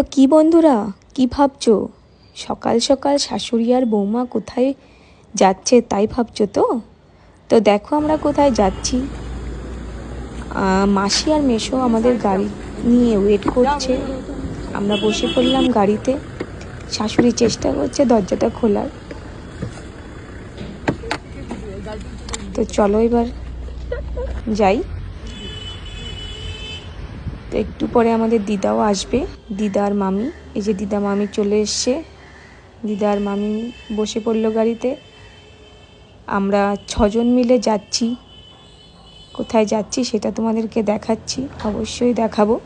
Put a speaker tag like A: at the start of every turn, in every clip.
A: তো কি বন্ধুরা? কি ভাবছ? সকাল সকাল শাশুড়ি আর বৌমা কোথায় যাচ্ছে তাই ভাবছ তো? তো দেখো আমরা কোথায় যাচ্ছি। মাসি আর মেশো আমাদের গাড়ি নিয়ে ওয়েট করছে। আমরা বসে পড়লাম গাড়িতে। শাশুড়ি চেষ্টা করছে দরজাটা খোলার। তো চলো এবার যাই। তো একটু পরে আমাদের দিদাও আসবে দিদা আর মামি। এই যে দিদা মামি চলে এসছে। দিদা আর মামি বসে পড়ল গাড়িতে। আমরা ছজন মিলে যাচ্ছি। কোথায় যাচ্ছি সেটা তোমাদেরকে দেখাচ্ছি, অবশ্যই দেখাবো।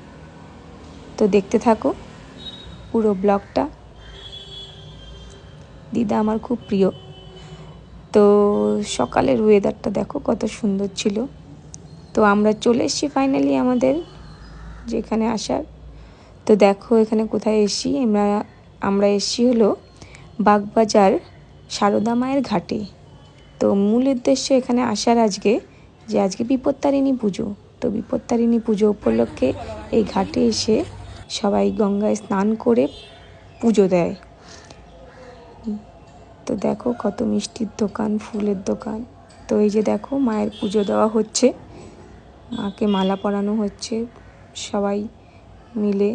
A: তো দেখতে থাকো পুরো ব্লগটা। দিদা আমার খুব প্রিয়। তো সকালের ওয়েদারটা দেখো কত সুন্দর ছিল। তো আমরা চলে এসেছি ফাইনালি আমাদের যেখানে আসার। তো দেখো এখানে কোথায় এসি আমরা আমরা এসি হলো বাগবাজার সারদা মায়ের ঘাটে। তো মূল উদ্দেশ্য এখানে আসার আজকে যে আজকে বিপত্তারিণী পুজো। তো বিপত্তারিণী পুজো উপলক্ষে এই ঘাটে এসে সবাই গঙ্গায় স্নান করে পুজো দেয়। তো দেখো কত মিষ্টির দোকান, ফুলের দোকান। তো এই যে দেখো মায়ের পুজো দেওয়া হচ্ছে। মাকে মালা পরানো হচ্ছে। সবাই মিলে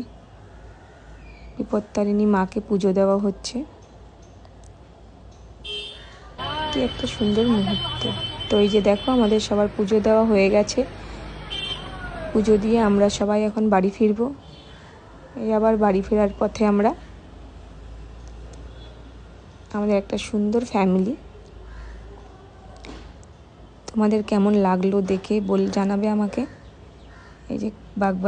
A: বিপত্তারিণী মাকে পুজো দেওয়া হচ্ছে। কি একটা সুন্দর মুহূর্ত। তো এই যে দেখো, আমাদের সবার পুজো দেওয়া হয়ে গেছে। পুজো দিয়ে আমরা সবাই এখন বাড়ি ফিরবো। এই আবার বাড়ি ফেরার পথে আমরা আমাদের একটা সুন্দর ফ্যামিলি। তোমাদের কেমন লাগল দেখে বল জানাবে আমাকে। এই যে বাগবাজার